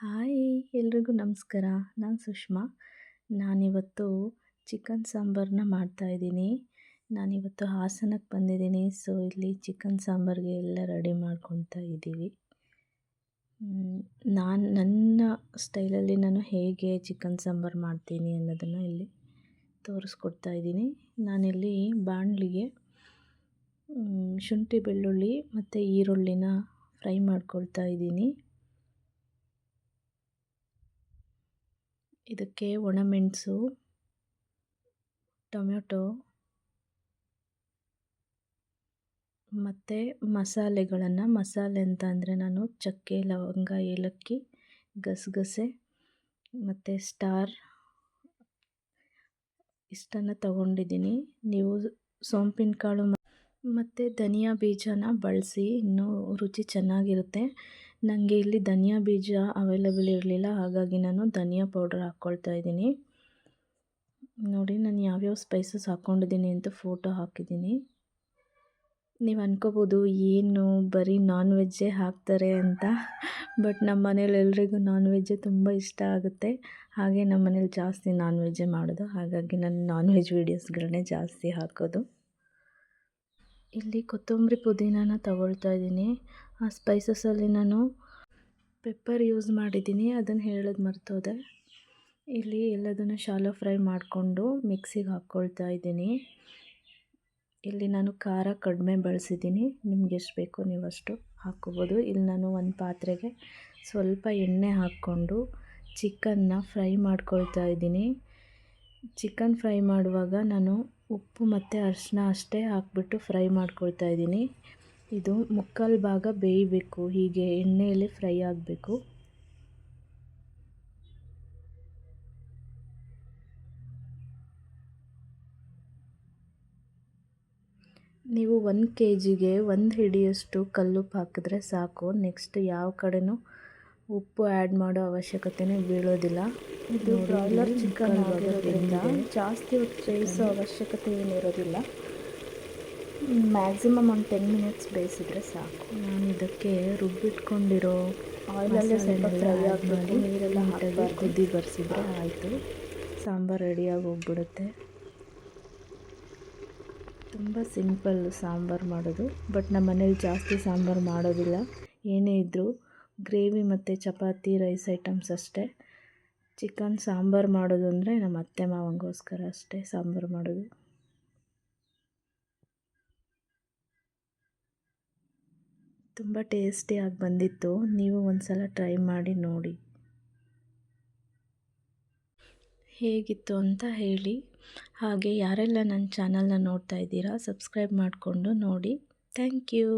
Hi, ಎಲ್ರಿಗೂ ನಮಸ್ಕಾರ. ನಾನು ಸುಷ್ಮಾ. ನಾನಿವತ್ತು ಚಿಕನ್ ಸಾಂಬಾರನ್ನ ಮಾಡ್ತಾಯಿದ್ದೀನಿ ನಾನಿವತ್ತು ಹಾಸನಕ್ಕೆ ಬಂದಿದ್ದೀನಿ. ಸೊ, ಇಲ್ಲಿ ಚಿಕನ್ ಸಾಂಬಾರಿಗೆ ಎಲ್ಲ ರೆಡಿ ಮಾಡ್ಕೊತಾ ಇದ್ದೀವಿ. ನಾನು, ನನ್ನ ಸ್ಟೈಲಲ್ಲಿ ನಾನು ಹೇಗೆ ಚಿಕನ್ ಸಾಂಬಾರು ಮಾಡ್ತೀನಿ ಅನ್ನೋದನ್ನು ಇಲ್ಲಿ ತೋರಿಸ್ಕೊಡ್ತಾ ಇದ್ದೀನಿ. ನಾನಿಲ್ಲಿ ಬಾಣಲಿಗೆ ಶುಂಠಿ ಬೆಳ್ಳುಳ್ಳಿ ಮತ್ತು ಈರುಳ್ಳಿನ ಫ್ರೈ ಮಾಡ್ಕೊಳ್ತಾ ಇದ್ದೀನಿ. ಇದಕ್ಕೆ ಒಣಮೆಣಸು ಟೊಮೆಟೊ ಮತ್ತು ಮಸಾಲೆಗಳನ್ನು. ಮಸಾಲೆ ಅಂತ ಅಂದರೆ ನಾನು ಚಕ್ಕೆ, ಲವಂಗ, ಏಲಕ್ಕಿ, ಗಸಗಸೆ ಮತ್ತು ಸ್ಟಾರ್ ಇಷ್ಟನ್ನು ತಗೊಂಡಿದ್ದೀನಿ. ನೀವು ಸೋಂಪಿನ ಕಾಳು ಮತ್ತು ಧನಿಯಾ ಬೀಜನ ಬಳಸಿ ಇನ್ನೂ ರುಚಿ ಚೆನ್ನಾಗಿರುತ್ತೆ. ನನಗೆ ಇಲ್ಲಿ ಧನಿಯಾ ಬೀಜ ಅವೈಲೇಬಲ್ ಇರಲಿಲ್ಲ, ಹಾಗಾಗಿ ನಾನು ಧನಿಯಾ ಪೌಡರ್ ಹಾಕ್ಕೊಳ್ತಾ ಇದ್ದೀನಿ. ನೋಡಿ, ನಾನು ಯಾವ್ಯಾವ ಸ್ಪೈಸಸ್ ಹಾಕ್ಕೊಂಡಿದ್ದೀನಿ ಅಂತ ಫೋಟೋ ಹಾಕಿದ್ದೀನಿ. ನೀವು ಅನ್ಕೋಬೋದು, ಏನು ಬರೀ ನಾನ್ ವೆಜ್ಜೇ ಹಾಕ್ತಾರೆ ಅಂತ ಬಟ್ ನಮ್ಮ ಮನೇಲಿ ಎಲ್ರಿಗೂ ನಾನ್ ವೆಜ್ಜೇ ತುಂಬ ಇಷ್ಟ ಆಗುತ್ತೆ. ಹಾಗೆ ನಮ್ಮ ಮನೇಲಿ ಜಾಸ್ತಿ ನಾನ್ ವೆಜ್ಜೇ ಮಾಡೋದು, ಹಾಗಾಗಿ ನಾನು ನಾನ್ ವೆಜ್ ವೀಡಿಯೋಸ್ಗಳನ್ನೇ ಜಾಸ್ತಿ ಹಾಕೋದು. ಇಲ್ಲಿ ಕೊತ್ತಂಬರಿ ಪುದೀನಾನ ತಗೊಳ್ತಾ ಇದ್ದೀನಿ. ಆ ಸ್ಪೈಸಸಲ್ಲಿ ನಾನು ಪೆಪ್ಪರ್ ಯೂಸ್ ಮಾಡಿದ್ದೀನಿ. ಅದನ್ನು ಹೇಳೋದು ಮರ್ತೋದೆ. ಇಲ್ಲಿ ಎಲ್ಲದನ್ನು ಶಾಲೋ ಫ್ರೈ ಮಾಡಿಕೊಂಡು ಮಿಕ್ಸಿಗೆ ಹಾಕ್ಕೊಳ್ತಾ ಇದ್ದೀನಿ. ಇಲ್ಲಿ ನಾನು ಖಾರ ಕಡಿಮೆ ಬಳಸಿದ್ದೀನಿ. ನಿಮ್ಗೆ ಎಷ್ಟು ಬೇಕೋ ನೀವು ಅಷ್ಟು ಹಾಕ್ಕೋಬೋದು. ಇಲ್ಲಿ ನಾನು ಒಂದು ಪಾತ್ರೆಗೆ ಸ್ವಲ್ಪ ಎಣ್ಣೆ ಹಾಕ್ಕೊಂಡು ಚಿಕನ್ನ ಫ್ರೈ ಮಾಡ್ಕೊಳ್ತಾ ಇದ್ದೀನಿ. ಚಿಕನ್ ಫ್ರೈ ಮಾಡುವಾಗ ನಾನು ಉಪ್ಪು ಮತ್ತು ಅರಿಶಿನ ಅಷ್ಟೇ ಹಾಕ್ಬಿಟ್ಟು ಫ್ರೈ ಮಾಡ್ಕೊಳ್ತಾ ಇದ್ದೀನಿ. ಇದು ಮುಕ್ಕಾಲು ಭಾಗ ಬೇಯಬೇಕು ಹೀಗೆ ಎಣ್ಣೆಯಲ್ಲಿ ಫ್ರೈ ಆಗಬೇಕು. ನೀವು ಒಂದು ಕೆ ಜಿಗೆ ಒಂದು ಹಿಡಿಯಷ್ಟು ಕಲ್ಲುಪ್ಪು ಹಾಕಿದ್ರೆ ಸಾಕು. ನೆಕ್ಸ್ಟ್ ಯಾವ ಕಡೆನೂ ಉಪ್ಪು ಆ್ಯಡ್ ಮಾಡೋ ಅವಶ್ಯಕತೆನೇ ಬೀಳೋದಿಲ್ಲ. ಇದು ಬ್ರಾಯ್ಲರ್ ಚಿಕನ್ ಆಗಿರೋದ್ರಿಂದ ಜಾಸ್ತಿ ಹೊತ್ತು ಬೇಯಿಸೋ ಅವಶ್ಯಕತೆ ಏನಿರೋದಿಲ್ಲ. ಮ್ಯಾಕ್ಸಿಮಮ್ ಒಂದು ಟೆನ್ ಮಿನಿಟ್ಸ್ ಬೇಯಿಸಿದ್ರೆ ಸಾಕು. ನಾನು ಇದಕ್ಕೆ ರುಬ್ಬಿಟ್ಕೊಂಡಿರೋ ಆಯಿಲಲ್ಲೇ ಸ್ವಲ್ಪ ಫ್ರೈ ಆಗಬೇಕು ನೀರೆಲ್ಲ ಹಾಕಿ ಕುದ್ದಿ ಬರ್ಸಿದ್ರೆ ಆಯಿತು. ಸಾಂಬಾರು ರೆಡಿಯಾಗಿ ಹೋಗ್ಬಿಡುತ್ತೆ ತುಂಬ ಸಿಂಪಲ್ ಸಾಂಬಾರು ಮಾಡೋದು ಬಟ್ ನಮ್ಮ ಮನೇಲಿ ಜಾಸ್ತಿ ಸಾಂಬಾರು ಮಾಡೋದಿಲ್ಲ. ಏನೇ ಇದ್ದರೂ ಗ್ರೇವಿ ಮತ್ತು ಚಪಾತಿ ರೈಸ್ ಐಟಮ್ಸ್ ಅಷ್ಟೇ. ಚಿಕನ್ ಸಾಂಬಾರು ಮಾಡೋದು ಅಂದರೆ ನಮ್ಮ ಅತ್ತೆ ಮಾವಂಗೋಸ್ಕರ ಅಷ್ಟೇ ಸಾಂಬಾರು ಮಾಡೋದು. ತುಂಬ ಟೇಸ್ಟಿಯಾಗಿ ಬಂದಿತ್ತು. ನೀವು ಒಂದು ಸಲ ಟ್ರೈ ಮಾಡಿ ನೋಡಿ. ಹೇಗಿತ್ತು ಅಂತ ಹೇಳಿ. ಹಾಗೆ ಯಾರೆಲ್ಲ ನನ್ನ ಚಾನಲ್ನ ನೋಡ್ತಾ ಇದ್ದೀರಾ, ಸಬ್ಸ್ಕ್ರೈಬ್ ಮಾಡಿಕೊಂಡು ನೋಡಿ. Thank you.